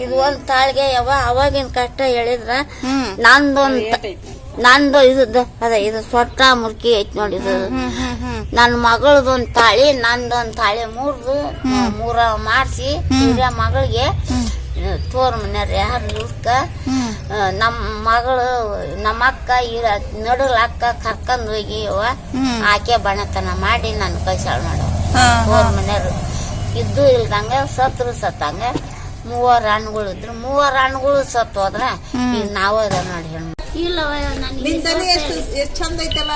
ಇದು ಒಂದ್ ತಾಳ್ಗೆ ಯಾವ ಅವಾಗಿನ ಕಷ್ಟ ಹೇಳಿದ್ರ ನಂದೊಂದ್ ನಂದು ಇದು ಅದ ಇದು ಸೊಟ್ಟ ಮುರ್ಕಿ ಐತ್ ನೋಡಿ ಇದು. ನನ್ನ ಮಗಳದೊಂದ್ ತಾಳಿ ನಂದೊಂದ್ ತಾಳಿ ಮೂರ್ದು ಮೂರ ಮಾಡಿಸಿ ಹಿರಿಯ ಮಗಳಿಗೆ ತೋರ್ ಮನೆಯವ್ರ ಯಾರು ಹ್ಮ್. ನಮ್ಮ ಮಗಳು ನಮ್ಮ ಅಕ್ಕ ಇರ ನಡುಗಳ ಅಕ್ಕ ಕರ್ಕೊಂಡ್ ಹೋಗಿ ಅವ ಆಕೆ ಬಣತನ ಮಾಡಿ ನನ್ನ ಕೈಸಾಳ ಮಾಡೋ. ತೋರ್ ಮನೆಯವ್ರು ಇದ್ದು ಇಲ್ದಂಗ ಸತ್ರು ಸತ್ತಂಗ ಮೂವರ್ ಹಣ್ಣುಗಳು ಇದ್ರು ಮೂವರ್ ಹಣ್ಣುಗಳು ಸತ್ತು ಹೋದ್ರೆ ಈಗ ನಾವು ಅದ ನೋಡಿ ಹೆಣ್ಣು. ಇಲ್ಲವ ಎಷ್ಟು ಚಂದ ಐತಲ್ಲ.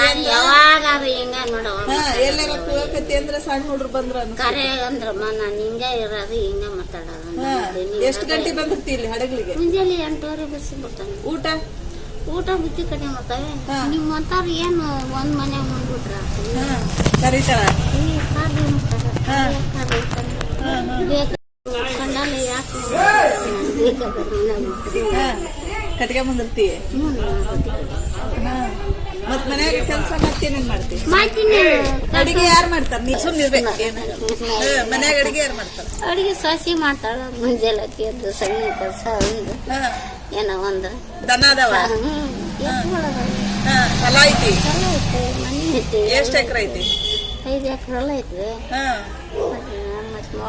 ನಾನು ಯಾವಾಗ ಹಿಂಗ ನೋಡವ ಎಲ್ಲಾರ ಕೂಗಾಕತ್ತಿ ಅಂದ್ರ ಸಣ್ಣ ಹುಡ್ರು ಬಂದ್ರ. ಕರೆ ಅಂದ್ರಮ್ಮ ನಾನು ಹಿಂಗ ಇರೋದು ಹಿಂಗ ಮಾತಾಡೋದು. ಎಷ್ಟು ಗಂಟೆ ಬಂದಿರ್ತಿ ಇಲ್ಲಿ ಹಡಗ್ಲಿಗೆ? ಮುಂಜಾನೆ ಎಂಟುವರೆ ಬಸ್ ಬಿಡ್ತಾನೆ ಊಟ? ಊಟ ಬುತ್ತಿ ಕಡೆ ಮಾಡ್ತಾವೆ. ನಿಮ್ಮ ನಿಮ್ಮಂತವ್ರು ಏನು ಒಂದ್ ಮನೆ ಮುಂದ್ಬಿಟ್ರ? ಕರೀತಾರ ಹಾ. ಕಟ್ಗೆ ಬಂದಿರ್ತಿ ಹಾ. ಮತ್ ಮನ್ಯಾಗ ಕೆಲ್ಸ ಮತ್ತೇನೇನ್ ಮಾಡ್ತಿ? ಮಾಡ್ತೀನಿ ಅಡಿಗೆ ಯಾರು ಮಾಡ್ತಾರ? ನೀ ಸುಮ್ಮನೆ ಹಾ, ಮನ್ಯಾಗ ಅಡಿಗೆ ಯಾರ್ ಮಾಡ್ತಾರ? ಅಡಿಗೆ ಸಸಿ ಮಾಡ್ತಾಳ ಮುಂಜಾನೆ ಎದ್ದು ಸಣ್ಣ ಕೆಲಸ ಒಂದು. ಏನೋ ಒಂದು. ದನ ಅದಾವ? ಹೊಲ ಐತಿ? ಎಷ್ಟ್ ಎಕರೆ ಐತಿ? ಐದು ಎಕರೆ ಹೊಲ ಐತಿ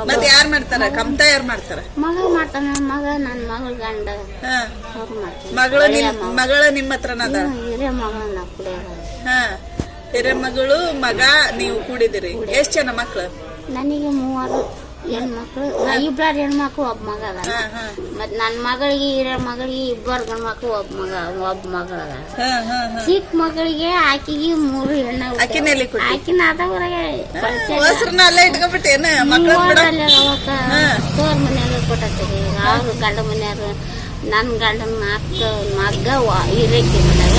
ಮತ್ತೆ ಯಾರು ಮಾಡ್ತಾರ? ಕಮ್ತಾ ಯಾರ್ ಮಾಡ್ತಾರ? ಮಗ ಮಾಡ್ತಾನ ಮಗ ನನ್ನ ಮಗಳ ಗಂಡ. ಹಾ. ಅವ್ರು ಮಾಡ್ತಾರೆ ಮಗಳು ನಿಮ್ ಮಗಳ ನಿಮ್ಮ ಹತ್ರನ ಅದ ಹಿರಿಯ ಮಗಳ ನಾ ಕುಡಿಯೋದು ಹಾ. ಹಿರಿಯ ಮಗಳು ಮಗ ನೀವು ಕೂಡಿದಿರಿ ಎಷ್ಟ್ ಜನ ಮಕ್ಳು? ನನಗೆ ಮೂವರು. ಹೆಣ್ಮಕ್ಳು ಇಬ್ಬರು ಹೆಣ್ಮಕ್ಳು ಒಬ್ಬ ಮಗ ಅದ ಮತ್ ನನ್ನ ಮಗಳಿಗೆ ಇರೋ ಮಗಳಿಗೆ ಇಬ್ಬರು ಗಂಡ್ಮಕ್ಳು ಒಬ್ಬ ಮಗ ಒಬ್ಬ ಮಗಳ ಚಿಕ್ಕ ಮಗಳಿಗೆ ಆಕಿಗೆ ಮೂರು ಹೆಣ್ಣ? ಆಕಿನ ಮಕ್ಳ ಹಾ. ತೋರ್ ಮನ್ಯಾಗ ಕೊಟ್ಟತ್ತೀರಿ. ಅವ್ರು ಗಂಡ ಮನ್ಯಾರು ನನ್ನ ಗಂಡನ ಮಕ್ಕ ಮಗ್ಗ ಮನ್ಯಾಗ.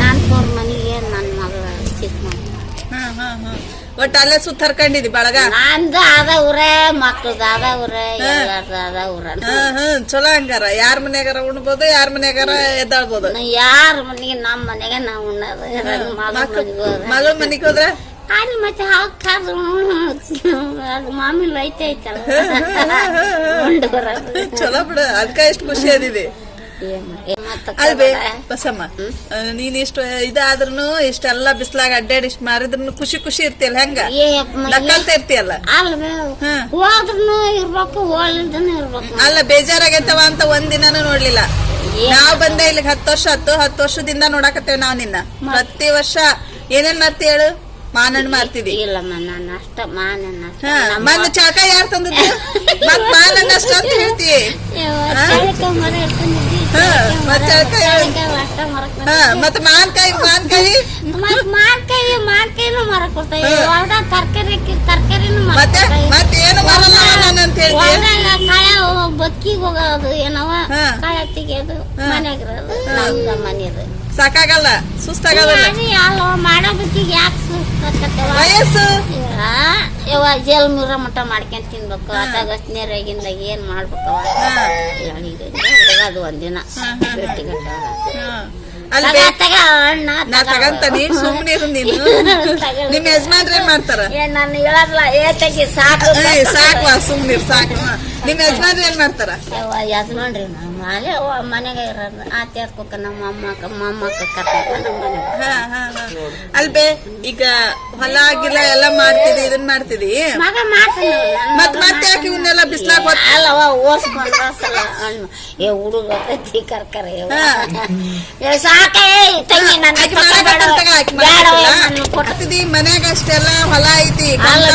ನಾನ್ ತೋರ್ ಮನೆಗೆ ನನ್ನ ಮಗಳ ಚಿಕ್ಕ ಮಗ ಹಾ ಹಾ ಹಾ ಒಟ್ಟ ಅಲ್ಲೇ ಸುತ್ತ ಹರ್ಕೊಂಡಿದಿ ಬಳಗ? ನಂದು ಅದ ಊರೇ ಮಕ್ಳದ ಅದ ಊರೇ ಎಲ್ಲಾರ್ದು ಅದ ಊರ ಚಲೋ ಹಂಗಾರ. ಯಾರ ಮನ್ಯಾಗಾರ ಉಣ್ಬೋದು ಯಾರ ಮನೆಗಾರ ಎದ್ದಾಳ್ಬೋದು? ಯಾರ ಮನೆಗೆ ನಮ್ಮ ಮನೆಗೆ ನಾವು ಉಣ್ಣೋದು ಮಗಳ ಮನೆಗೆ ಹೋದ್ರೆ. ಅಲ್ಲಿ ಮತ್ತೆ ಹಾಕಾದ್ರು ಅದು ಮಾಮೂಲಿ ಐತೆ ಐತಲ್ಲ. ಚಲೋ ಬಿಡು ಅದಕ್ಕ ಎಷ್ಟು ಖುಷಿ ಅದಿದೆ. ಮತ್ತೆ ಅಲ್ವೇ? ಬಸಮ್ಮ ನೀನ್ ಇಷ್ಟು ಇದಾದ್ರೂ ಇಷ್ಟೆಲ್ಲ ಬಿಸ್ಲಾಗ ಅಡ್ಡಾಡಿ ಇಷ್ಟ ಮಾರಿದ್ರು ಖುಷಿ ಖುಷಿ ಇರ್ತಿಯಲ್ಲ ಹೆಂಗ? ನಕ್ಕಲ್ತ ಇರ್ತಿಯಲ್ಲ? ಅಲ್ಲ ಬೇಜಾರಾಗೈತವ ಅಂತ ಒಂದಿನಾನು ನೋಡ್ಲಿಲ್ಲ. ನಾವ್ ಬಂದೆ ಇಲ್ಲಿಗೆ ಹತ್ತು ವರ್ಷ ಹತ್ತು ಹತ್ತು ವರ್ಷದಿಂದ ನೋಡಾಕತ್ತೇವ್ ನಾವ್ ನಿನ್ನ. ಪ್ರತಿ ವರ್ಷ ಏನೇನ್ ಮಾಡ್ತಿ ಹೇಳು? ಮಾನನ್ ನಮ್ಮ ಮನ್ ಚಾಕ ಯಾರ್ ತಂದಿದ್ದು? ಮತ್ ಮಾನನ್ ಅಷ್ಟ ಅಂತ ಹೇಳ್ತಿ. ಮತ್ತ್ ಮಾನ್ಕಾಯಿ ಮಾನ್ಕಾಯಿ ಮತ್ ಮಾರ್ಕಾಯಿ ಮರಕ್ ಕೊಡ್ತಾయి ಹೊಲ್ದ ತರಕಾರಿ ತರಕಾರಿನೂ ಮತ್ತೆ? ಮತ್ತೆ ಏನು ಮಾರಲ್ಲ ನಾನು ಅಂತ ಹೇಳ್ತಿ ಹೊಲ್ದಾಗ ಕಳೆ ಬದುಕಿಗೆ ಹೋಗೋದು ಏನವ. ಕಳೆ ತೆಗಿಯೋದು ಮನೆಗಿರೋದು ನಮ್ದ ಮನೆಯದು ಸಾಕಾಗಲ್ಲ ಸುಸ್ತಾಗಲ್ಲ ಅದೇ ಅಲ್ವ ಮಾಡೋ ಬದುಕಿಗೆ ಯಾಕೆ ಸುಸ್ತಾಕತ್ತವ ವಯಸ್ಸು. ಯವ ಜಲ್ ಮುರ ಮಟ್ಟ ಮಾಡ್ಕೊಂಡ್ ತಿನ್ಬೇಕು. ಅದಾಗ ನೀರಾಗಿಂದಾಗ ಏನ್ ಮಾಡ್ಬೇಕವ. ಅದು ಒಂದಿನ. ಭೇಟಿ ಹಾ. ಅಲ್ವೇ ತಗ ಅಣ್ಣ ನಾ ತಗಂತಾನಿ ಸುಮ್ನಿರು ನೀನು ನಿಮ್ ಯಜಮಾನ್ರ ಏನ್ ಮಾಡ್ತಾರ? ಏ ನಾನು ಹೇಳಲ್ಲ ಏತಕ್ಕೆ ಸಾಕು ಏ, ಸಾಕ್ವಾ ಸುಮ್ನಿರ್ ಸಾಕು ಹಾ. ಯಜಮಾನ್ರು ಏನ್ ಮಾಡ್ತಾರ? ಯಜಮಾನ್ರಿ ನಮ್ಮ ಅಲ್ಲೇ ಮನೆಗೆ ಇರೋದು. ಆತ ಎತ್ಕೋಕ ನಮ್ಮ ಅಮ್ಮಕ್ಕ ಮೊಮ್ಮಕ್ಕ ನಮ್ಮ ಅಲ್ಬೇ ಈಗ ಹೊಲ ಗಿಲ ಎಲ್ಲ ಮಾಡ್ತಿದಿ ಇದನ್ ಮಾಡ್ತಿದಿ? ಮಗ ಮಾಡ್ತಾನೆ ಮತ್ ಮತ್ತೆ ಯಾಕೆ ಇವನ್ನೆಲ್ಲ ಬಿಸ್ಲಾಗ ಅಲ್ಲವ ಏ ಹುಡುಗ ಕರ್ಕರೆ ಸಾಕೇ ತಂಗಿ ನನ್ನ ಆಕಿ ಮಾಡ್ತಿದಿ ಮನ್ಯಾಗ ಅಷ್ಟೆಲ್ಲ ಹೊಲ ಐತಿ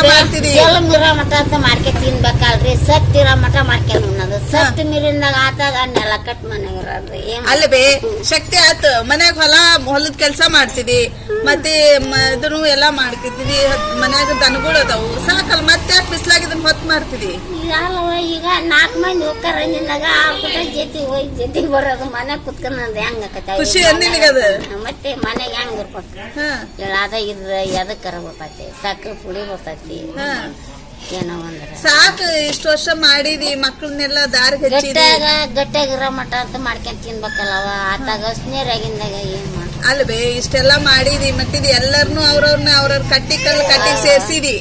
ಮಾಡ್ತಿದಿ ಎಲ್ಲ ಮಿರ ಮಠ ಅಂತ ಮಾಡ್ಕೆ ತಿನ್ಬೇಕಲ್ರಿ ಸತ್ತಿರ ಮಠ ಮಾರ್ಕೆಟ್ ಉಣ್ಣೋದು. ಸತ್ ನೀರಿಂದಾಗ ಆತಾಗ ನೆಲ ಕಟ್ ಮನೆಗೆ ಇರೋದು ಏನ್ ಅಲ್ಲಬೇ ಶಕ್ತಿ ಆತು. ಮನ್ಯಾಗ ಹೊಲ ಹೊಲದ ಕೆಲಸ ಮಾಡ್ತಿದಿ ಮತ್ತೆ ಇದನ್ನು ಎಲ್ಲಾ ಮಾಡ್ತಿದ್ವಿ ಮನ್ಯಾಗ ದನಗಳು ಅದಾವು. ಸಾಕಲ್ಲ ಮತ್ತೆ ಯಾಕೆ ಬಿಸ್ಲಾಗ ಇದನ್ನ ಹೊತ್ ಮಾಡ್ತಿದಿ ಈಗ ನಾಲ್ಕು ಮಂದಿ ಹೋಗ್ತಾರ ನಿನ್ನಾಗ ಆಗ್ಬಿಟ್ಟ ಜೊತೆ ಹೋಗಿ ಜೊತೆ ಬರೋದು ಮನೆ ಕುತ್ಕೊಂಡ್ ಹೆಂಗ ಖುಷಿ ನಿನಗದ? ಮತ್ತೆ ಮನೆಗೆ ಹೆಂಗ ಇರ್ಬೇಕು? ಹಾ. ಇದ್ರ ಎದಕ್ಕರ ಬರ್ತೈತಿ ಸಕ್ರೆ ಪುಡಿ ಬರ್ತೈತಿ. ಏನೋ ಅಂದ್ರೆ ಸಾಕು ಇಷ್ಟು ವರ್ಷ ಮಾಡಿದಿ ಮಕ್ಕಳನ್ನೆಲ್ಲ ದಾರಿ ಗಟ್ಟಿಯಾಗ ಗಟ್ಟಾಗ ಗಟ್ಟಾಗಿರೋ ಮಠ ಅಂತ ಮಾಡ್ಕೊಂಡ್ ತಿನ್ಬೇಕಲ್ಲವ ಆತಾಗ ನೀರಾಗಿಂದಾಗ ಏನ್ ಮಾಡ ಅಲ್ವೇ ಇಷ್ಟೆಲ್ಲ ಮಾಡಿದಿ ಮತ್ತಿದ್ ಎಲ್ಲರನ್ನು ಅವ್ರವ್ರನ್ನ ಅವ್ರವ್ರ ಕಟ್ಟಿ ಕಲ್ಲು ಕಟ್ಟಿ ಸೇರ್ಸಿದಿ.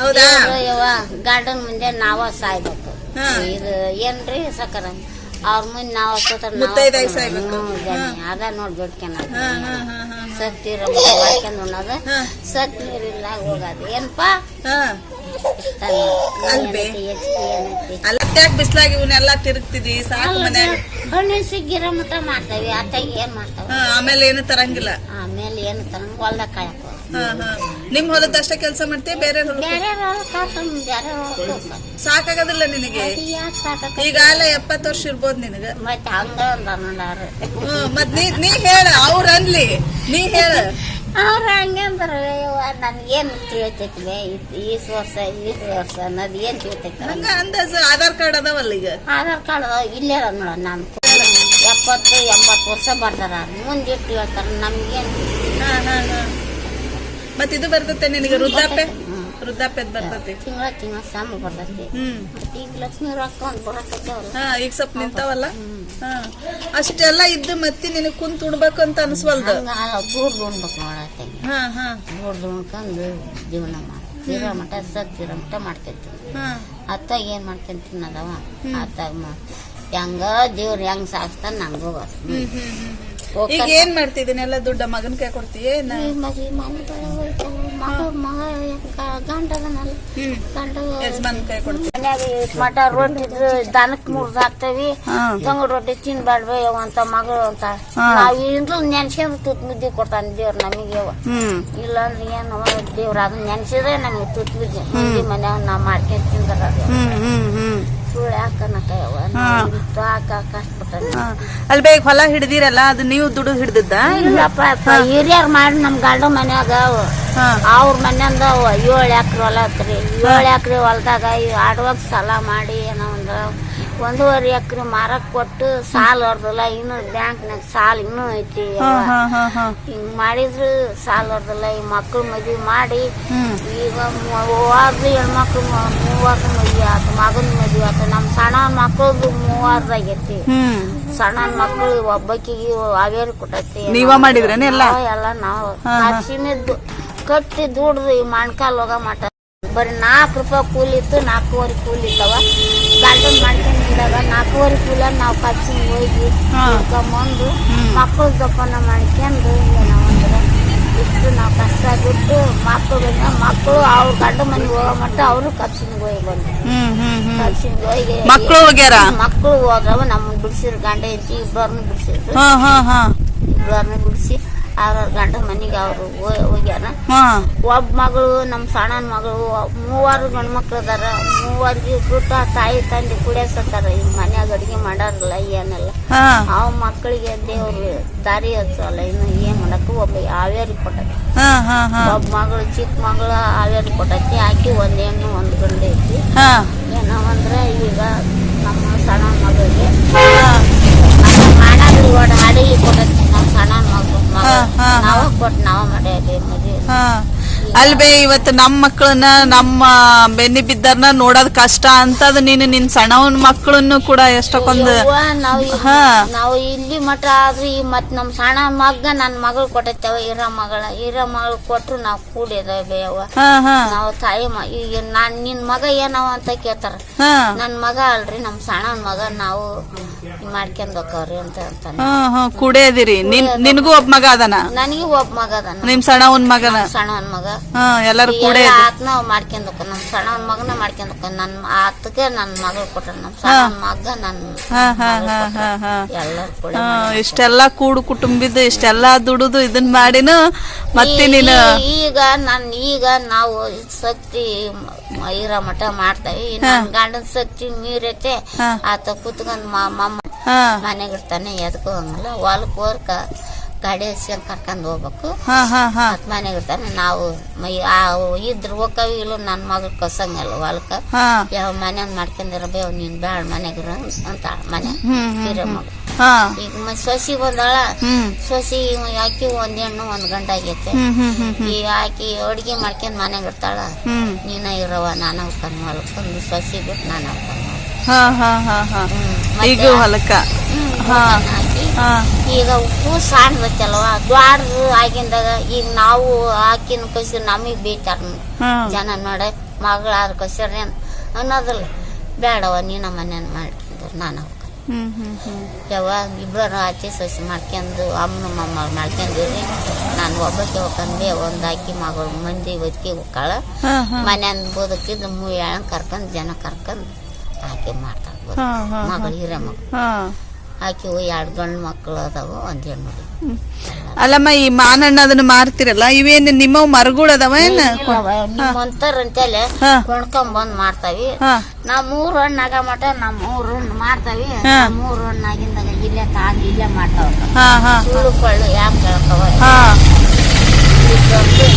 ಹೌದಾ? ಯವ್ವ ಗಾರ್ಡನ್ ಮುಂದೆ ನಾವ ಸಾಯ್ಬೇಕು. ಇದು ಏನ್ರಿ ಸಕರ? ಅವ್ರ ಮುಂದೆ ನಾವ್ ಮುತ್ತೈದಾಗಿ ಸಾಯ್ಬೇಕು. ಅದ ನೋಡ್ ಹಾ ಮಾಡ್ಕೊಂಡು ಉಣ್ಣೋದು. ಸತ್ ನೀರಿಲ್ಲ ಹೋಗೋದು. ಏನಪ್ಪ? ಹಾ. ಅಲ್ಬೆ. ಹೆಚ್ಚಿಗೆ ಏನೈತಿ? ಅಲ್ಲ ಯಾಕೆ ಬಿಸ್ಲಾಗಿ ಇವನ್ನೆಲ್ಲ ತಿರುಗ್ತಿದಿ ಸಾಕು ಮನ್ಯಾಗ. ಸಿಗ್ಗಿರ ಮಾಡ್ತೇವೆ ಅತ್ತಾಗಿ ಏನ್ ಮಾಡ್ತಾವ? ಆಮೇಲೆ ಏನು ತರಂಗಿಲ್ಲ. ಆಮೇಲೆ ಏನು ತರಂಗ ಹೊಲ್ದಾಗ ಕಾಯಕ ನಿಮ್ ಹೊಲದ ಅಷ್ಟೇ ಕೆಲಸ ಮಾಡ್ತೀಯ ಬೇರೆ ಸಾಕಾಗದಿಲ್ಲ ನಿನಗೆ? ಸಾಕ ಎಪ್ಪತ್ತು ವರ್ಷ ಇರ್ಬೋದು ನಿನಗ. ಮತ್ ನೀ ನೀ ಹೇಳ ಅವ್ರ ಅನ್ಲಿ. ನೀ ಹೇಳ. ಅವ್ರ ಹಂಗೆ ನನ್ಗೇನು ತಿಳಿತೈತಿ ಈ ವರ್ಷ ಈ ವರ್ಷ ಅನ್ನೋದು ಏನ್ ತಿಳಿತೈತಿ? ಹಂಗ ಅಂದಾಜು ಆಧಾರ್ ಕಾರ್ಡ್ ಅದಾವಲ್ಲ ಈಗ. ಆಧಾರ್ ಕಾರ್ಡ್ ಇಲ್ಲೇ ನೋಡ ನಾನು ಎಪ್ಪತ್ತು ಎಂಬತ್ತು ವರ್ಷ ಬರ್ತಾರ ಮುಂದಿಟ್ಟು ಹೇಳ್ತಾರ ನಮ್ಗೇನು ಹಾ ಹಾ ಹಾ ಮತ್ ಇದು ಬರ್ತತೆ ನಿನಗೆ ವೃದ್ಧಾಪ್ಯ? ವೃದ್ಧಾಪ್ಯದ ಬರ್ತೈತಿ. ತಿಂಗಳ ತಿಂಗಳ ಸಾಮ ಬರ್ತೈತಿ. ಮತ್ತೆ ಈಗ ಲಕ್ಷ್ಮಿ ರೊಕ್ಕ ಒಂದು ಬರಕತ್ತೇವ್ರ ಹಾ ಈಗ ಸ್ವಲ್ಪ ನಿಂತಾವಲ್ಲ? ಹಾ. ಅಷ್ಟೆಲ್ಲ ಇದ್ದು ಮತ್ತೆ ನಿನಗೆ ಕುಂತು ಉಣ್ಬೇಕು ಅಂತ ಅನ್ಸ್ವಲ್ದು? ದೂರ ಉಣ್ಬೇಕು ನೋಡತ್ತೆ ಹಾ ಹಾ. ದೂರ ಉಣ್ಕೊಂಡು ಜೀವನ ಮಾಡಿ. ತೀರಾ ಮಠ ಸತ್ತಿರೋ ಮಠ ಮಾಡ್ತೈತಿ ಹಾ. ಅತ್ತಾಗ ಏನ್ ಮಾಡ್ತೇನೆ ತಿನ್ನದವ? ಅತ್ತಾಗ ಹೆಂಗ ದೇವ್ರ ಹೆಂಗ್ ಸಾಕ್ತಾನ ನಂಗೆ ಹೋಗೋದು ಈಗ ಏನ್ ಮಾಡ್ತಿದ್ದೀನೆಲ್ಲ ದುಡ್ಡ ಮಗನ ಕೈ ಕೊಡ್ತೀಯ ಯಜಮಾನ್ ಕೈ ಕೊಡ್ತೀಯ? ಮನ್ಯಾಗ ಇಷ್ಟ್ ಮಟ ರೊಟ್ಟಿ ಇದ್ರೆ ದನಕ್ ಮುರ್ದ್ ಹಾಕ್ತೇವಿ. ತಂಗ ರೊಟ್ಟಿ ಯವ್ವ ಅಂತ ಮಗಳು ಅಂತ. ನಾವ್ ಇಂದ್ಲು ನೆನ್ಸ್ಕೊಂಡ್ ತುತ್ ಮುದ್ದೆ ಕೊಡ್ತಾನೆ ದೇವ್ರ ನಮಗೆ ಅವ ಇಲ್ಲ ಅಂದ್ರೆ ಏನು ದೇವ್ರ ಅದನ್ನ ನೆನ್ಸಿದ್ರೆ ನಮಗೆ ತುತ್ ಮುದ್ದೆ. ಮಂದಿ ಮನ್ಯಾಗ ನಾವ್ ಮಾಡ್ಕೊಂಡ್ ತಿಂದ್ರ ಅಲ್ಲಿ ಬೇಗ ಹೊಲ ಹಿಡ್ದಿರಲ್ಲ ಅದು ನೀವು ದುಡ್ಡು ಹಿಡ್ದಿದ್ದ? ಹಿರಿಯರ್ ಮಾಡಿ ನಮ್ ಗಂಡ ಮನ್ಯಾಗ ಅವ್ರ ಮನ್ಯಾಂದ ಏಳು ಎಕರೆ ಹೊಲ ಐತ್ರಿ. ಏಳು ಎಕರೆ ಹೊಲದಾಗ ಆಡುವಾಗ ಸಾಲ ಮಾಡಿ ಏನೋ ಒಂದೂವರೆ ಎಕರೆ ಮಾರಕ್ ಕೊಟ್ಟು ಸಾಲ ಹೊರ್ದಲ್ಲ ಇನ್ನು ಬ್ಯಾಂಕ್ನಾಗ ಸಾಲ ಇನ್ನೂ ಐತಿ ಹಿಂಗ್ ಮಾಡಿದ್ರು ಸಾಲ ಹೊರ್ದಲ್ಲ ಈ ಮಕ್ಳು ಮದ್ವಿ ಮಾಡಿ ಈಗ ಮೂವಾರ್ದು ಹೆಣ್ಮಕ್ಳು ಮೂವಾರ್ದು ಮದ್ವಿ ಆತು ಮಗನ ಮದ್ವಿ ಆತು ನಮ್ಮ ಸಣ್ಣ ಮಕ್ಳದ್ದು ಮೂವಾರ್ದಾಗೈತಿ ಸಣ್ಣ ಮಕ್ಳು ಒಬ್ಬಕ್ಕಿಗೆ ಹಾವೇರಿ ಕೊಟ್ಟೈತಿ. ನೀವ ಮಾಡಿದ್ರೆ ಎಲ್ಲ? ನಾವ್ ಎಲ್ಲ ನಾವು ಹಸಿಮಿದ್ದು ಕಟ್ಟಿ ದುಡ್ದು ಈ ಮಣ್ಕಾಲ್ ಹೋಗ ಮಟ ಬರೀ ನಾಲ್ಕು ರೂಪಾಯಿ ಕೂಲಿ ಇತ್ತು ನಾಲ್ಕೂವರೆ ಕೂಲಿ ಇದ್ದಾವ. ಮಾಡ್ಕೊಂಡು ಇದ್ದಾಗ ನಾಲ್ಕೂವರೆ ಕೂಲ ನಾವು ಕಚ್ಚಿ ಹೋಗಿ ಬಂದು ಮಕ್ಕಳ ಜೋಪಾನ ಮಾಡ್ಕೊಂಡು ನಾವಂದ್ರೆ ಇಷ್ಟು ನಾವು ಕಷ್ಟ ಬಿಟ್ಟು ಮಕ್ಕಳು ಮಕ್ಕಳು ಅವ್ರ ಗಂಡ ಮನೆಗೆ ಹೋಗೋ ಮಟ್ಟ ಅವರು ಕಚ್ಚಿನಿಗೆ ಹೋಗಿ ಬಂದ್ರು. ಹೋಗಿ ಮಕ್ಕಳು ಹೋಗ್ಯಾರ? ಮಕ್ಕಳು ಹೋದ್ರವ ನಮ್ಮನ್ನ ಬಿಡ್ಸಿರು ಗಂಡ ಹೆಂಡತಿ ಇಬ್ಬರನ್ನು ಬಿಡಿಸಿದ್ರು. ಇಬ್ಬರನ್ನು ಬಿಡಿಸಿ ಅವ್ರವ್ರ ಗಂಡ ಮನೆಗೆ ಅವರು ಹೋಗ್ಯಾರ. ಒಬ್ಬ ಮಗಳು ನಮ್ಮ ಸಣ್ಣನ ಮಗಳು ಮೂವರು ಗಂಡು ಮಕ್ಳು ಅದಾರ. ಮೂವರಿಗೆ ಬಿಟ್ಟು ತಾಯಿ ತಂದೆ ಕುಡಿಯಸತ್ತಾರ. ಈಗ ಮನ್ಯಾಗ ಅಡಿಗೆ ಮಾಡಾರಲ್ಲ ಏನೆಲ್ಲ. ಅವ ಮಕ್ಕಳಿಗೆ ದೇವ್ರು ದಾರಿ ಹಚ್ಚಲ್ಲ. ಇನ್ನು ಏನ್ ಮಾಡಕ್ ಒಬ್ಬ ಹಾವೇರಿ ಕೊಟ್ಟತಿ ಒಬ್ಬ ಮಗಳು ಚಿಕ್ಕ ಮಗಳು ಹಾವೇರಿ ಕೊಟ್ಟತಿ ಆಕಿ ಒಂದ್ ಹೆಣ್ಣು ಒಂದ್ ಗಂಡು ಐತಿ. ಹಾ. ಏನೋ ಈಗ ನಮ್ಮ ಸಣ್ಣ ಮಗಳಿಗೆ ಹಾ ಮಾಡಾದ್ರಿ ಒಡ ಅಡಿಗೆ ಕೊಟ್ಟೈತಿ ನಮ್ಮ ಸಣ್ಣ ಮಗಳು ಮಗ ಹಾ, ಹಾ, ಹಾ. ನಾವ ಕೊಟ್ಟು ನಾವ ಮಾಡ್ಯಾರಿ ಮದ್ವೆ. ಹಾ. ಅಲ್ಬೇ ಇವತ್ತು ನಮ್ಮ ಮಕ್ಕಳನ್ನ ನಮ್ಮ ಬೆನ್ನಿ ಬಿದ್ದಾರ್ನ ನೋಡೋದ್ ಕಷ್ಟ ಅಂತದ್ ನೀನು ನಿನ್ ಸಣ್ಣವನ್ ಮಕ್ಕಳನ್ನು ಕೂಡ ಎಷ್ಟಕ್ಕೊಂದು ನಾವ್ ಹಾ. ನಾವು ಇಲ್ಲಿ ಮಠ ಆದ್ರಿ ಈ ಮತ್ ನಮ್ ಸಣ್ಣ ಮಗ ನನ್ ಮಗಳು ಕೊಟ್ಟೈತವ ಇರ ಮಗಳ. ಇರ ಮಗಳು ಕೊಟ್ಟರು ನಾವ್ ಹಾ ಹಾ. ನಾವು ತಾಯಿ ಮ ಈಗ ನಾನ್ ನಿನ್ ಮಗ ಏನವ ಅಂತ ಕೇಳ್ತಾರ. ಹಾ. ನನ್ ಮಗ ಅಲ್ರಿ ನಮ್ ಸಣ್ಣ ಮಗ ನಾವು. ಮಾಡ್ಕೊಂಡ್ ಹೋಕವ್ರಿ ಅಂತ ಅಂತಾನೆ. ಹಾ ಹಾ ಕುಡಿಯದಿರಿ ನಿನ್ ನಿನಗೂ ಒಬ್ಬ ಮಗ ಅದನ? ನನಗೆ ಒಬ್ಬ ಮಗ ಅದಾನ. ನಿಮ್ ಸಣ್ಣವನ್ ಮಗನ? ಸಣ್ಣವನ್ ಮಗ. ಹಾ ಎಲ್ಲಾರು ಕೂಡೇ ಎಲ್ಲ ಆತ್ನ ಮಾಡ್ಕೊಂಡ್ ಹೋಕ ನಮ್ ಸಣ್ಣವನ್ ಮಗನ ಮಾಡ್ಕೊಂಡ್ ಹೋಕ ನನ್ ಆತ್ಗೆ ನನ್ ಮಗಳು ಕೊಟ್ರ. ನಮ್ ಸಣ್ಣ ಮಗ ನನ್ ಹಾ ಹಾ ಹಾ ಹಾ ಹಾ. ಎಲ್ಲರೂ ಕೂಡ ಹಾ ಇಷ್ಟೆಲ್ಲಾ ಕೂಡು ಕುಟುಂಬಿದ್ದು ಇಷ್ಟೆಲ್ಲಾ ದುಡುದು ಇದನ್ ಮಾಡಿನ ಮತ್ತೆ ನೀನು ಈ- ಈಗ ನನ್ ಈಗ ನಾವು ಶಕ್ತಿ ಮ- ಇರೋ ಮಠ ಮಾಡ್ತೇವೆ. ನನ್ ಗಂಡನ ಶಕ್ತಿ ಮೀರೈತೆ. ಆತ ಕುತ್ಕೊಂಡ್ ಮಮ್ಮ ಹಾ. ಮನೆಗೆ ಇರ್ತಾನೆ ಎದಕ್ಕೂ ಹಂಗಲ್ಲ. ಹೊಲಕ್ಕೆ ಹೋರ್ಕ ಗಾಡಿ ಹಸ್ಕೊಂಡು ಕರ್ಕೊಂಡು ಹೋಗ್ಬೇಕು. ಹಾ ಹಾ ಹಾ. ಮತ್ ಮನೆಗೆ ಇರ್ತಾನೆ ನಾವು ಮೈ ಆ ಇದ್ರ ಹೋಗವ್ ಇಲ್ಲ ನನ್ನ ಮಗಳು ಕಸಂಗಲ್ಲ ಹೊಲಕ್ಕೆ ಹಾ. ಯಾವ ಮನ್ಯಾಗ ಮಾಡ್ಕೊಂಡಿರಬೇವ ನೀನ್ ಬ್ಯಾಡ ಮನೆಗಿರ ಅಂತ ಮನೆ. ಹಿರಿಯ ಮಗ ಹಾ. ಈಗ ಮತ್ ಸೊಸಿ ಬಂದಾಳ. ಹ್ಮ್. ಸೊಸಿ ಆಕಿ ಒಂದ್ ಹೆಣ್ಣು ಒಂದ್ ಗಂಡ ಆಗೈತೆ. ಹ್ಮ್ ಹ್ಮ್ ಹ್ಮ್ ಹ್ಮ್. ಈ ಆಕಿ ಅಡ್ಗೆ ಮಾಡ್ಕೊಂಡ್ ಮನೆಗೆ ಇರ್ತಾಳ. ಹ್ಮ್. ನೀನ ಇರವ ನಾನು ಅವ್ಕನ್ ಹೊಲಕ್ಕೊಂದು ಸೊಸಿ ಬಿಟ್ಟು ನಾನು ಅವ್ಕನ್ ಹಾ ಹಾ ಹಾ ಹಾ. ಈಗ ಹೊಲಕ್ಕ. ಹಾ ಹಾಕಿ. ಹಾ. ಈಗ ಉಪ್ಪು ಸಾಣ್ದತ್ತಲ್ವ ದ್ವಾಡ್ದು ಆಗಿಂದಾಗ ಈಗ ನಾವು ಹಾಕಿನ ಕಸಿ ನಮಗ್ ಬೇಯ್ತಾರ ಹಾ. ಜನ ನೋಡ ಮಗಳಾದ್ರ ಕಸರ್ಯ ಅನ್ನೋದಿಲ್ಲ. ಬೇಡವ ನೀನ ಮನೇನ ಮಾಡ್ಕೊಂಡು ನಾನು ಯಾವ ಇಬ್ಬರು ಆಚೆ ಸಸಿ ಮಾಡ್ಕೊಂಡು ಅಮ್ಮನ ಮೊಮ್ಮ ಮಾಡ್ಕೊಂಡಿರಿ ನಾನು ಒಬ್ಬಕ್ಕೆ ಹೋಗ್ಕಂಡೆ ಒಂದು ಅಕ್ಕಿ ಮಗಳು ಮಂದಿ ಒತ್ತಿಗೆ ಹೋಗ್ಕಾಳ ಮನ್ಯಾನ ಬದುಕಿದ್ದು ಮೂ ಎಳಂಗ್ ಕರ್ಕೊಂಡು ಜನ ಕರ್ಕೊಂಡು ಆಕೆ ಮಾಡ್ತಾಳೆ. ಹಾ ಮಗಳು ಹಿರೇ ಮಗಳು. ಆಕೆ ಎರಡು ಗಂಡು ಮಕ್ಕಳು ಅದಾವ ಒಂದು ಹೆಣ್ಣು. ಅಲ್ಲಮ್ಮ ಈ ಮಾನಣ್ಣ ಅದನ್ನ ಮಾರ್ತಿರಲ್ಲ? ಇವೇನು ನಿಮ್ಮ ಮರಗಳು ಅದಾವ ಏನ್? ಇಲ್ಲವ, ನಿಮ್ಮಂತರ್ ಅಂತೇಳಿ ಹಾ. ಕೊಂಡ್ಕೊಂಡ್ ಬಂದ್ ಮಾಡ್ತಾವಿ ನಾವ್ ಮೂರ್ ಹಣ್ಣು ಆಗ ಮಟ ನಾವ್ ಮೂರ್ ಹಣ್ಣು ಮಾಡ್ತಾವಿ ಮೂರ್ ಹಣ್ಣು ಆಗಿಂದಾಗ ಇಲ್ಲೇ ತಾಗಿ ಇಲ್ಲೇ ಮಾಡ್ತಾವ ಸುಳ್ಳು ಯಾಕೆ ಕೇಳ್ತಾವ? ಹಾ.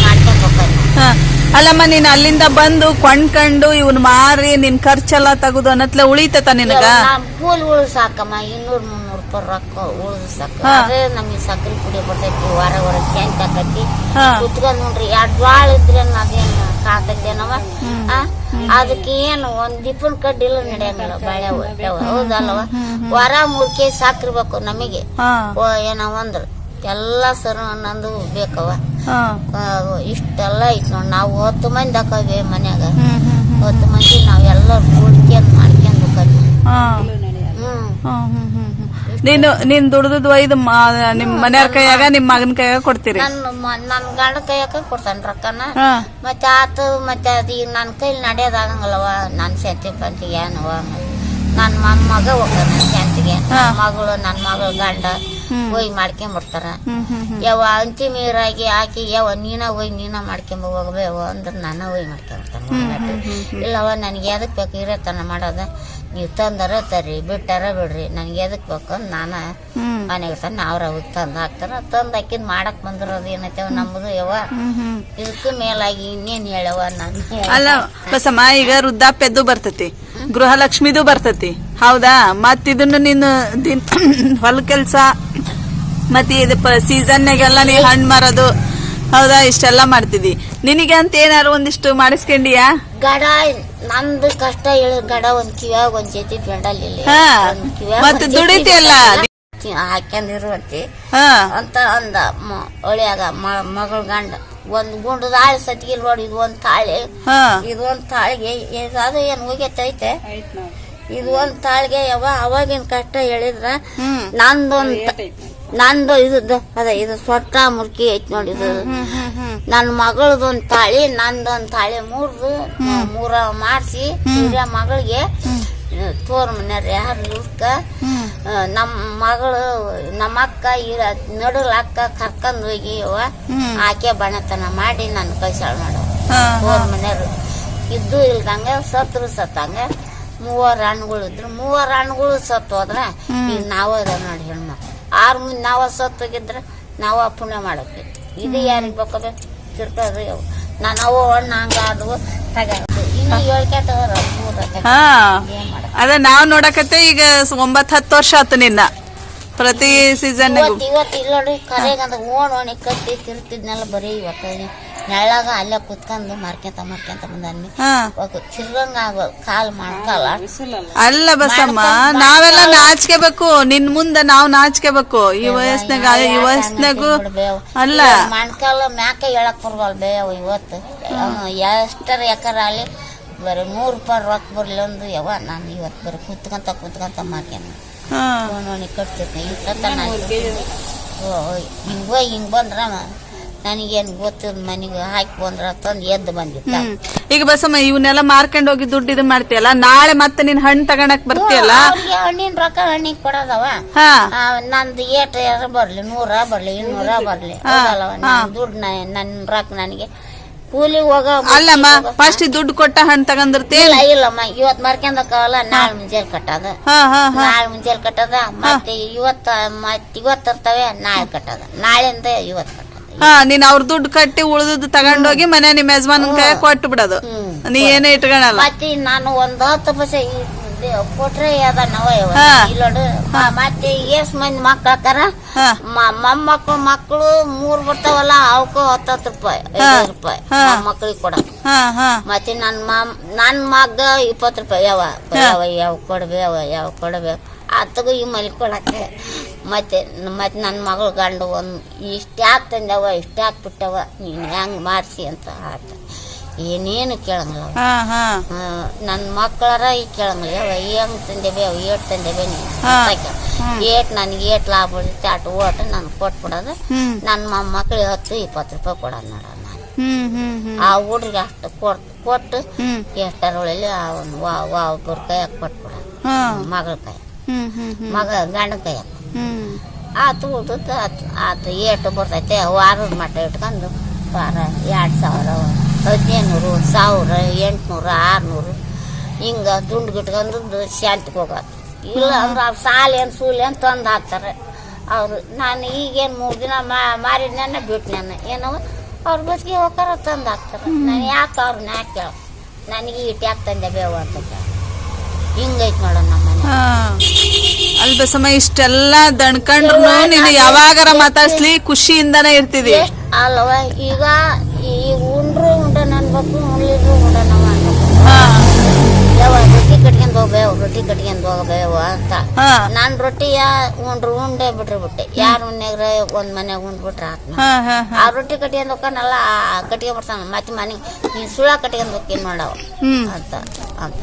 ಮಾಡ್ಕೊಂಡ್ ಹೋಗ್ತಾವ ಹಾ. ಅಲ್ಲಮ್ಮ ನೀನ್ ಅಲ್ಲಿಂದ ಬಂದು ಕೊಂಡ್ಕೊಂಡು ಇವನ್ ಮಾರಿ ನಿನ್ ಖರ್ಚೆಲ್ಲ ತಗದು ಅನ್ನತ್ಲೆ ಉಳಿತತ ನಿನಗ? ಕೂಲಿ ಉಳ್ಸಾಕಮ್ಮ ಇನ್ನೂರ್ ಮುನ್ನೂರ್ ರೂಪಾಯಿ ರೊಕ್ಕ ಉಳಿದು ಸಾಕ. ಹಾ. ಅದೇ ನಮಗೆ ಸಕ್ರಿ ಕುಡಿ ಬರ್ತೈತಿ ವಾರ ವಾರ ಕ್ಯಾಂಟ್ ಆಕತಿ ಹಾ. ಕುತ್ಕೊಂಡ್ ನೋಡ್ರಿ ಎರಡ್ ಬಾಳ ಇದ್ರೆ ಅದೇನ್ ಕಾಕತ್ತೇನವ ಆ? ಅದಕ್ಕೆ ಏನು ಒಂದ್ ಕಡ್ಡಿ ಕಡ್ಡಿಲ್ಲ ನಡೆಯಂಗಿಲ್ಲ ಬಾಳೆ ಹೊಟ್ಟೆವ ಹೌದಲ್ವ? ವಾರ ಮೂರ್ ಕೆಜಿ ಸಾಕಿರ್ಬೇಕು ನಮಗೆ. ಹಾ. ಓ ಏನವ ಅಂದ್ರ ಎಲ್ಲಾ ಸರ್ ನಂದು ಬೇಕವ ಇಷ್ಟೆಲ್ಲ ಐತ್ ನೋಡ್ ನಾವು ಹತ್ತು ಮಂದಿ ಹಾಕವಿ ಮನ್ಯಾಗ. ಹತ್ತು ಮಂದಿ ನಾವೆಲ್ಲ ಕೂಡ್ಕೊಂಡ್ ಮಾಡ್ಕೊಂಡು. ನೀನು ನೀನ್ ದುಡ್ದು ಒಯ್ದು ನಿಮ್ ಮನೆಯವ್ರ ಕೈಯಾಗ ನಿಮ್ ಮಗನ ಕೈಯಾಗ ಕೊಡ್ತೀರಿ. ನನ್ನ ಮ- ನನ್ ಗಂಡ ಕೈಯಾಗ ಕೊಡ್ತಾನ ರೊಕ್ಕನ. ಮತ್ತೆ ಆತು ಮತ್ತೆ ಅದು ಈಗ ನನ್ನ ಕೈಲಿ ನಡೆಯೋದಾಗಂಗಲ್ಲವ ನನ್ನ ಸೆಂತಿ ಪಂತಿಗೆ ಏನವ ನನ್ನ ಮೊಮ್ಮಗ ಹೋಗ್ತಾನೆ ಶಾಂತಿಗೆ ಮಗಳು ನನ್ನ ಮಗಳ ಗಂಡ ಹೋಗಿ ಮಾಡ್ಕೊಂಬಿಡ್ತಾರ. ಯಾವ ಅಂಚಿ ಮೀರಾಗಿ ಹಾಕಿ ಯಾವ ನೀನ ಹೋಗಿ ನೀನ ಮಾಡ್ಕೊಂಬ ಹೋಗ್ಬೇವ ಅಂದ್ರೆ ನನ್ನ ಹೋಗಿ ಮಾಡ್ಕೊಂಬಿಡ್ತಾನೆ ಇಲ್ಲವ ನನಗೆ ಎದಕ್ಕೆ ಬೇಕು ಇರತನ ಮಾಡೋದ? ನೀವು ತಂದರ ತರ್ರಿ ಬಿಟ್ಟಾರ ಬಿಡ್ರಿ ನನಗೆ ಎದಕ್ಕೆ ಬೇಕು ನಾನು ಮನೆಗೆ ತಂದು ಅವ್ರ ತಂದು ಹಾಕ್ತಾರ. ತಂದು ಹಾಕಿದ್ ಮಾಡಕ್ ಬಂದಿರೋದು ಏನೈತವ ನಮ್ಮದು ಹ್ಮ್ ಇದಕ್ಕೆ ಮೇಲಾಗಿ ಇನ್ನೇನು ಹೇಳವ ನಾನು ಅಲ್ಲ ಬಸಮ್ಮ ಈಗ ವೃದ್ಧಾಪ್ಯದ್ದು ಬರ್ತತಿ. ಗೃಹಲಕ್ಷ್ಮಿದು ಬರ್ತತಿ. ಹೌದಾ? ಮತ್ ಇದನ್ನ ನೀನು ದಿನ ಹೊಲ ಕೆಲ್ಸ ಮತ್ತೆ ಇದು ಸೀಸನ್ಯಾಗೆಲ್ಲ ನೀ ಹಣ್ಣು ಮಾರೋದು ಹೌದಾ? ಇಷ್ಟೆಲ್ಲ ಮಾಡ್ತಿದಿ ನಿನಗೆ ಅಂತ ಏನಾರು ಒಂದಿಷ್ಟು ಮಾಡಿಸ್ಕೊಂಡಿಯಾ? ಗಡ ನಂದು ಕಷ್ಟ ಹೇಳ. ಗಡ ಒಂದ್ ಕಿವ್ಯಾಗ ಒಂದ್ ಜೊತೆ ಬೆಂಡಲ್ಲಿ ಹಾ. ಮತ್ತೆ ದುಡಿತಿಯಲ್ಲ? ಹಾಕ್ಯಂದಿರುವಂತೆ ಹಾ. ಅಂತ ಅಂದ ಒಳ್ಳೆಯಾಗ ಒಳ್ಯಾಗ ಮ- ಮಗಳ ಗಂಡ. ಒಂದ್ ಗುಂಡು ತಾಳಿ ಸತ್ಗಿಲ್ ನೋಡಿ ಇದು ಒಂದ್ ತಾಳಿ ಹಾ. ಇದು ಒಂದ್ ತಾಳಿಗೆ. ಇದು ಅದು ಏನ್ ಹೋಗೈತೈತೆ ಇದು ಒಂದ್ ತಾಳಿಗೆ. ಯಾವ ಅವಾಗಿನ ಕಷ್ಟ ಹೇಳಿದ್ರ ಹ್ಮ್. ನಂದೊಂದ್ ನಂದು ಇದು ಅದ ಇದು ಸೊಟ್ಟ ಮುರ್ಕಿ ಐತ್ ನೋಡಿ ಇದು. ನನ್ನ ಮಗಳದೊಂದ್ ತಾಳಿ ನಂದೊಂದ್ ತಾಳಿ ಮೂರ್ದು ಮೂರ ಮಾಡಿಸಿ ಮಗಳಿಗೆ. ತೋರ್ ಮನ್ಯಾರ ಯಾರು ಇವ್ಕ ನಮ್ ನಮ್ಮ ಮಗಳು ನಮ್ಮ ಅಕ್ಕ ಇರ ನಡುಲ್ ಅಕ್ಕ ಕರ್ಕೊಂಡ್ ಹೋಗಿ ಅವ್ವ ಆಕೆ ಬಣತನ ಮಾಡಿ ನನ್ನ ಕೈಸಾಳ ಮಾಡೋ. ತೋರ್ ಮನೆಯವ್ರು ಇದ್ದು ಇಲ್ದಂಗ ಸತ್ರು ಸತ್ತಂಗ ಮೂವರ್ ಹಣ್ಣುಗಳು ಇದ್ರು. ಮೂವರ್ ಹಣ್ಣುಗಳು ಸತ್ತು ಹೋದ್ರ ಈಗ ನಾವ ನೋಡಿ ಹೆಣ್ಮಕ್ಳು. ಆರು ಮುಂದೆ ನಾವ ಸತ್ತೋಗಿದ್ರೆ ನಾವ ಪುಣ್ಯ ಮಾಡಕ್ಕೆ ಇದು ಯಾರಿಗೆ ಬೇಕಾದ್ರೆ ತಿರ್ಕೋದು ನಾನು ಅವು ಹಣ್ಣು ಹಂಗಾದ್ವು ಆದವು ಹಾ. ಅದ ನಾವ್ ನೋಡಕತ್ತೆ ಈಗ ಒಂಬತ್ ಹತ್ತು ವರ್ಷ ಆತು ನಿನ್ನ. ಪ್ರತಿ ಸೀಸನ್ ತಿರ್ತಿದ್ನೆಲ್ಲ ಬರೀ ಇವತ್ತು ನೆಳ್ಳಾಗ ಅಲ್ಲೇ ಕುತ್ಕೊಂಡು ಮಾರ್ಕೆಂತ ಮಾರ್ಕೆಂತ ಚಿರ್ರಂಗ ಆಗ ಕಾಲ್ ಮಾಡ್ಕಲ್ಲ. ಅಲ್ಲ ಬಸಮ್ಮ ನಾವೆಲ್ಲ ನಾಚ್ಕೋಬೇಕು. ನಿನ್ ಮುಂದೆ ನಾವ್ ನಾಚ್ಕೋಬೇಕು. ಈ ವಯಸ್ಸಿನಾಗ ಈ ವಯಸ್ಸಿನಾಗು ಅಲ್ಲ. ಮಣ್ಕಾಲ ಮ್ಯಾಕೆ ಹೇಳಕ್ ಬರ್ಬಲ್ ಬೇವ ಇವತ್ತು? ಎಷ್ಟರ ಎಕರ ಅಲ್ಲಿ ಬರೀ ನೂರು ರೂಪಾಯಿ ರೊಕ್ಕ ಬರ್ಲಿ ಅಂದ್ರೆ ಯಾವ ನಾನು ಇವತ್ತು ಬರೀ ಕುತ್ಕೊಂತ ಕುತ್ಕೊಂತ ಮಾರ್ಕೊಂಡ ಹಾ. ಓಣಿ ಕಟ್ತಿದ್ದೆ ಇಂಥ ಹಿಂಗ್ ಹೋಗಿ ಹಿಂಗ್ ಬಂದ್ರ ನನಗೇನು ಗೊತ್ತಿಲ್ಲ ಮನೆಗೆ ಹಾಕಿ ಬಂದ್ರ ತಂದು ಎದ್ದು ಬಂದಿತ್ತ ಈಗ ಬಸಮ್ಮ ಇವನ್ನೆಲ್ಲ ಮಾರ್ಕೊಂಡು ಹೋಗಿ ದುಡ್ಡು ಇದು ಮಾಡ್ತೀಯಲ್ಲ? ನಾಳೆ ಮತ್ತೆ ನೀನ್ ಹಣ್ಣು ತಗೊಳಕ್ ಬರ್ತೀಯಲ್ಲ? ಅವ್ರಿಗೆ ಹಣ್ಣಿನ ರೊಕ್ಕ ಹಣ್ಣಿಗೆ ಕೊಡೋದವ. ಹಾ. ಆ, ನಂದು ಏಟ್ ಯಾರ ಬರ್ಲಿ ನೂರ ಬರ್ಲಿ ಇನ್ನೂರ ಬರ್ಲಿ. ಹೌದಲ್ಲವ? ನನ್ ದುಡ್ಡು ನನ್ನ ರೊಕ್ಕ ನನಗೆ ಕೂಲಿ ಹೋಗ ಅಲ್ಲಮ್ಮ ಫಸ್ಟ್ ದುಡ್ಡು ಕೊಟ್ಟ ಹಣ್ಣು ತಗೊಂಡಿರ್ತಿ? ಇಲ್ಲ ಇಲ್ಲಮ್ಮ ಇವತ್ ಮರ್ಕೊಂಡಕ್ಕವಲ್ಲ ನಾಳೆ ಮುಂಜಾನೆ ಕಟ್ಟೋದ. ನಾಳೆ ಮುಂಜಾನೆ ಕಟ್ಟೋದ ಮತ್ತೆ ಇವತ್ತ ಮತ್ ಇವತ್ತು ಇರ್ತವೆ ನಾಳೆ ಕಟ್ಟೋದ. ನಾಳೆಯಿಂದ ಇವತ್ತು ಕಟ್ಟೋದ. ಹಾ ನೀನ್ ಅವ್ರ ದುಡ್ಡು ಕಟ್ಟಿ ಉಳ್ದದ್ದು ತಗೊಂಡೋಗಿ ಮನೆ ನಿಮ್ ಯಜಮಾನ್ ಕೈ ಕೊಟ್ಟು ಬಿಡೋದು ನೀ ಏನೇ ಇಟ್ಕೊಳಲ್ಲ ಮತ್ತೆ ನಾನು ಒಂದ್ ಹತ್ತು ಪೈಸೆ ಕೊಟ್ರೆ ಅದ ನಾವ. ಇಲ್ಲೋಡು ಮತ್ತೆ ಎಷ್ಟ್ ಮಂದಿ ಮಕ್ಕಳಕ್ಕಾರ ಮೊಮ್ಮಕ್ಕಳು ಮಕ್ಕಳು ಮೂರ್ ಬರ್ತಾವಲ್ಲ ಅವಕ್ಕ ಹತ್ತತ್ತು ರೂಪಾಯಿ ಐದು ರೂಪಾಯಿ. ಮಕ್ಕಳಿಗೆ ಕೊಡ. ಮತ್ತೆ ನನ್ನ ಮಮ್ ನನ್ ಮಗ ಇಪ್ಪತ್ತು ರೂಪಾಯಿ ಯಾವ ಯಾವ ಯಾವ ಕೊಡ್ಬೇ ಯಾವ ಕೊಡ್ಬೇಕು ಆತಗೂ ಈ ಮಲಿ ಕೊಡಕ್ಕೆ. ಮತ್ತೆ ಮತ್ತೆ ನನ್ನ ಮಗಳು ಗಂಡು ಒಂದು ಇಷ್ಟ ಯಾಕೆ ತಂದವ ಇಷ್ಟ ಯಾಕೆ ಬಿಟ್ಟವ ನೀನು ಹೆಂಗೆ ಮಾಡಿಸಿ ಅಂತ ಆತ ಏನೇನು ಕೇಳಂಗಿಲ್ಲ. ಹಾ ಹಾ. ನನ್ನ ಮಕ್ಕಳರ ಈ ಕೇಳಂಗಿಲ್ಲ. ಅವ ಹೆಂಗ್ ತಂದೇವೆ ಅವ ಏಟ್ ತಂದೇವೆ ನೀನು. ಏಟ್ ನನಗೆ ಏಟ್ ಲಾಭ ಉಳಿತೆ ಅಟ್ ಓಟ ನಾನು ಕೊಟ್ಬಿಡೋದು ನನ್ನ ಮಕ್ಳಿಗೆ ಹತ್ತು ಇಪ್ಪತ್ತು ರೂಪಾಯಿ ಕೊಡೋದು ನೋಡ ನಾನು ಆ ಹುಡ್ರಿಗೆ ಅಷ್ಟು ಕೊಟ್ಟು ಕೊಟ್ಟು ಆ ಅವನು ವಾ ವಾ ಒಬ್ಬರ ಕೈಯಾಗ ಕೊಟ್ಬಿಡೋದು ಮಗಳ ಕೈ ಮಗ ಗಂಡ ಕೈಯಾಗ. ಆತು ಉಳ್ದದ್ದು ಆತು ಆತು ಏಟು ಬರ್ತೈತೆ ವಾರದ ಮಟ್ಟ ಇಟ್ಕೊಂಡು ವಾರ ಎರಡು ಸಾವಿರ ಹದಿನೈದು ಸಾವಿರ ಎಂಟುನೂರು ಆರುನೂರು. ಹಿಂಗೆ ದುಂಡು ಗಿಟ್ಕೊಂಡು ಶಾಂತಿಗೆ ಹೋಗೋದು. ಇಲ್ಲ ಅಂದ್ರೆ ಅವ್ರು ಸಾಲೇನು ಏನು ಸೂಲಿ ಅಂತ ತಂದು ಹಾಕ್ತಾರೆ. ಅವರು ನಾನು ಈಗೇನು ಮೂರು ದಿನ ಮಾರಿದ ನನ್ನ ಬಿಟ್ಟು ನಾನು ಏನೋ ಅವ್ರ ಬಸ್ಗೆ ಹೋಗಾರ ತಂದು ಹಾಕ್ತಾರೆ. ನಾನು ಯಾಕೆ ಅವ್ರನ್ನ ಯಾಕೆ ಕೇಳ ನನಗೆ ಇಟ್ಟು ಯಾಕೆ ತಂದೆ ಬೇವು ಅಂತ ಹಿಂಗೈತೆ ನೋಡೋಣ ನಮ್ಮ ಮನೆ. ಸಮಯ ಇಷ್ಟೆಲ್ಲ ದಣ್ಕಂಡ್ರು ನೀನು ಯಾವಾಗಾರ ಮಾತಾಡ್ಸ್ಲಿ? ಖುಷಿಯಿಂದನೇ ಇರ್ತಿದಿ. ಅಲ್ವಾ ಅಲ್ವ? ಈಗ ಈಗ ಹಾ. ನಾನ್ ರೊಟ್ಟಿ ಯಾ ಉಂಡ್ರು ಉಂಡೆ ಬಿಟ್ರೆ ಬಿಟ್ಟೆ. ಯಾರ ಮನ್ಯಾಗ್ರ ಒಂದ್ ಮನ್ಯಾಗ ಉಂಡ್ಬಿಟ್ರೆ ಆತ್ಮ. ಹಾ ಹಾ ಹಾ. ಆ ರೊಟ್ಟಿ ಕಟ್ಕೊಂಡ್ ಹೋಗ್ಕನಲ್ಲ ಕಟ್ಕೊಂಡ್ ಬರ್ತಾನ ಮತ್ತೆ ಮನೆಗೆ ನೀನ್ ಸುಳ ಕಟ್ಕೊಂಡ್ ಹೋಗ್ತೀನಿ ನೋಡವ ಹ್ಮ್. ಅಂತ ಅಂತ.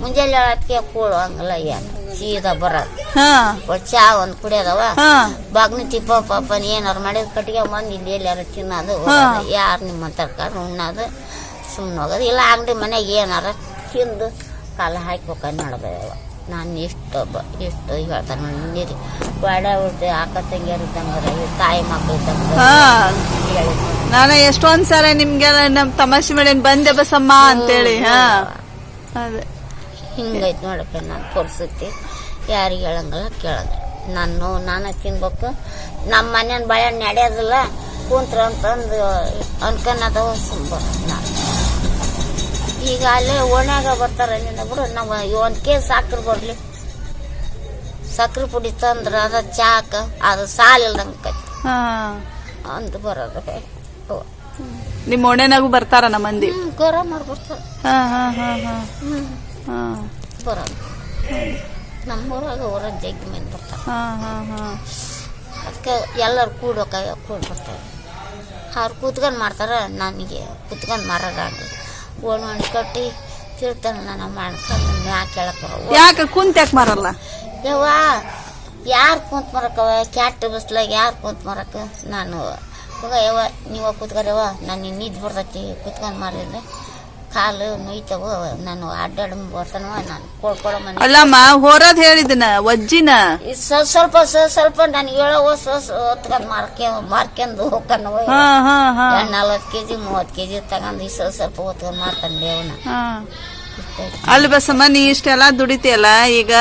ಮುಂಜಾನೆ ಅದಕ್ಕೆ ಕೂಳು ಹಂಗಲ್ಲ ಏನು? ಸೀದಾ ಬರೋದು. ಹಾ. ಒಟ್ಟು ಚಾ ಒಂದ್ ಕುಡಿಯೋದವ ಹಾ. ಬಾಗ್ನ ತಿಪ್ಪ ಪಾಪ ಏನಾರು ಮಾಡಿದ್ ಕಟ್ಟಿಗೆ ಬಂದು ಇಲ್ಲಿ ಎಲ್ಲಾರು ತಿನ್ನೋದು ಯಾರು ನಿಮ್ಮ ತರ್ಕಾರ ಉಣ್ಣದು ಸುಮ್ಮನೆ ಹೋಗೋದು. ಇಲ್ಲ ಅಂಗಡಿ ಮನೆಗೆ ಏನಾರ ತಿಂದು ಕಾಲ ಹಾಕ್ಬೇಕಂದು ನೋಡ್ಬೇವ ನಾನು ಎಷ್ಟು ಎಷ್ಟು ಹೇಳ್ತಾನೆ ನೋಡಿ ನೀರಿ ಬಾಡ ಉಳ್ದು ಅಕ್ಕ ತಂಗಿಯರು ಇದ್ದಂಗೆ ತಾಯಿ ಮಕ್ಕಳು ಇದ್ದಂಗೆ ನಾನು ಎಷ್ಟೊಂದ್ ಸಲ ನಿಮ್ಗೆಲ್ಲ ನಮ್ ತಮಾಷೆ ಮಾಡಿ ಬಂದೆ ಬಸಮ್ಮ ಅಂತೇಳಿ ಹಾ. ಅದೇ. ಹಿಂಗೈತೆ ನೋಡಪ್ಪ ನಾನು ಪರಿಸ್ಥಿತಿ ಯಾರಿಗೆ ಹೇಳಂಗಿಲ್ಲ ಕೇಳಂಗಿಲ್ಲ ನಾನು ನಾನು ತಿನ್ಬೇಕು. ನಮ್ಮ ಮನೇನ ಬಯ ನಡೆಯೋದಿಲ್ಲ ಕುಂತ್ರ ಅಂತಂದು ಅನ್ಕೊಂಡದ ಸುಮ್ಮ ನಾನು. ಈಗ ಅಲ್ಲೇ ಓಣ್ಯಾಗ ಬರ್ತಾರೆ ನಿನ್ನ ಬಿಡು ನಾವು ಒಂದು ಕೆ ಸಕ್ರೆ ಕೊಡ್ಲಿ ಸಕ್ರೆ ಪುಡಿ ತಂದ್ರೆ ಅದ ಚಾಕ ಅದು ಸಾಲಿಲ್ದಂಗೆ ಅಂತ ಬರೋದು. ನಿಮ್ಮ ನಿಮ್ ಓಣೆನಾಗೂ ಬರ್ತಾರ ನಮ್ಮ ಮಂದಿ. ಗೌರವ ಮಾಡ್ಬಿಡ್ತಾರೆ ಬರೋದು. ನಮ್ಮೂರಾಗ ಊರಾಗ ಜಗ್ಗಿ ಮಂದಿ ಬರ್ತಾರೆ. ಹಾ ಹಾ ಹಾ. ಅದಕ್ಕೆ ಎಲ್ಲರೂ ಕೂಡೋಕ ಕೂಡ್ ಬರ್ತಾರೆ ಅವ್ರು ಕೂತ್ಕೊಂಡು ಮಾಡ್ತಾರೆ ನನಗೆ ಕೂತ್ಕೊಂಡು ಮಾರಾಗಂಗಿಲ್ಲ ಓಣ್ ಒಣ್ ಕಟ್ಟಿ ತಿರ್ತಾನೆ ನಾನು ಮಾಡ್ಕೊಂಡು ಯಾಕೆ ಯಾಕೆ ಕುಂತ ಯಾಕೆ ಮಾರಲ್ಲ? ಯವ್ವ ಯಾರು ಕುಂತ ಮರಕವ ಕ್ಯಾಟ್ ಬಸ್ಲಾಗ ಯಾರು ಕುಂತ ಮರಕ? ನಾನು ಹೋಗ ಯವ್ವ ನೀವು ಕೂತ್ಕರವ್ವ ನಾನು ನಿದ್ದು ಬರ್ತೈತಿ ಕುತ್ಕೊಂಡು ಮಾರಿದ್ರೆ ಕಾಲು ನೋಯ್ತವ ನಾನು ಅಡ್ಡಾಡ ಬರ್ತಾನವ ನಾನು ಕೊಡ್ಕೊಡೋ ಮನೆ. ಅಲ್ಲಮ್ಮ ಹೊರದ್ ಹೇಳಿದನ ವಜ್ಜಿನ? ಈ ಸ್ವಲ್ಪ ಸ್ವಲ್ಪ ಸ್ವಲ್ಪ ಸ್ವಲ್ಪ ನನಗೆ ಹೇಳೋ ಹೊತ್ಕೊಂಡು ಮಾರ್ಕೆ ಮಾರ್ಕೊಂಡು ಹೋಗ್ಕೊಂಡು ಹಾ ಹಾ ಹಾ. ನಲ್ವತ್ತು ಕೆಜಿ ಮೂವತ್ತು ಕೆಜಿ ತಗೊಂಡು ಈ ಸ್ವಲ್ಪ ಸ್ವಲ್ಪ ಹೊತ್ಕೊಂಡು ಮಾರ್ಕೊಂಡು ಅವನ ಹಾ. ಅಲ್ಲಿ ಬಸಮ್ಮ ನೀ ಇಷ್ಟೆಲ್ಲ ದುಡಿತಿಯಲ್ಲ ಈಗ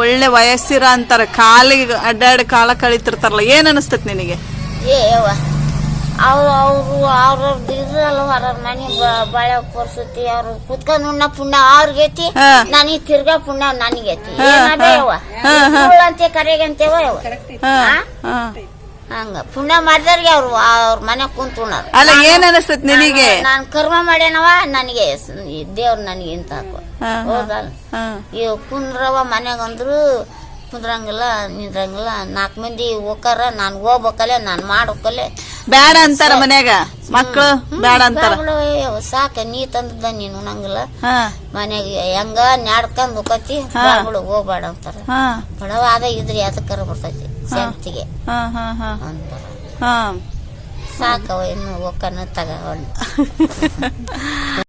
ಒಳ್ಳೆ ವಯಸ್ಸಿರ ಅಂತಾರ ಕಾಲಿಗೆ ಅಡ್ಡಾಡಿ ಕಾಲ ಕಳಿತಿರ್ತಾರಲ್ಲ ಏನ್ ಅನಿಸ್ತತ್ ನಿನಗೆ? ಏ ಯವ್ವ ಅವ್ರು ಅವರು ಅವ್ರವ್ರದ್ದು ಇದ್ರಲ್ಲ ಹೊರ ಮನೆ ಬಾಳೆ ಕೊರ್ಸುತ್ತಿ ಅವ್ರು ಕುತ್ಕೊಂಡು ಉಣ್ಣ ಪುಣ್ಯ ಅವ್ರಿಗೈತಿ. ನನಗೆ ತಿರ್ಗಾ ಪುಣ್ಯ ನನಗೈತಿ ಅಂತ ಕರೆಗಂತೇವ ಹಂಗ ಪುಣ್ಯ ಮಾಡಿದವ್ರಿಗೆ ಅವ್ರು ಅವ್ರ ಮನೆ ಕುಂತು ಉಣ್ಣೋರು. ಅಲ್ಲ ಏನ್ ಅನಿಸ್ತತ್ ನಿನಗೆ? ನಾನು ಕರ್ಮ ಮಾಡ್ಯಾನವ ನನಗೆ ದೇವ್ರು ನನಗೆ ಇಂತ ಹಾಕೋ. ಹೌದಲ್ಲ? ಇವ್ ಕುಂದ್ರವ ಮನೆಗಂದ್ರು ಕುಂದ್ರಂಗಿಲ್ಲ ನಿಂದ್ರಂಗಿಲ್ಲ ನಾಲ್ಕು ಮಂದಿ ಹೋಗಾರ ನಾನು ಹೋಗ್ಬೇಕಲ್ಲೇ ನಾನು ಮಾಡ್ಬೇಕಲ್ಲೇ ಬ್ಯಾಡ ಅಂತಾರ ಮನ್ಯಾಗ. ಮಕ್ಕಳು ಬ್ಯಾಡ ಅಂತಾರ. ಸಾಕ ನೀ ತಂದದ ನೀನು ಉಣಂಗಿಲ್ಲ ಮನ್ಯಾಗ ಮನೆಗೆ ಹೆಂಗ ನಾಡ್ಕೊಂಡ್ ಹೋಗತಿ ಬಾಗ್ಲು ಹೋಗ್ಬೇಡ ಅಂತಾರ. ಬಡವಾದ ಬಡವ ಅದ ಇದ್ರಿ ಅದಕ್ಕರ ಬರ್ತೈತಿ ಶಾಂತಿಗೆ ಹಾ ಅಂತಾರ. ಸಾಕವ ಇನ್ನು ಹೋಗ್ಕನ ತಗೊಂಡು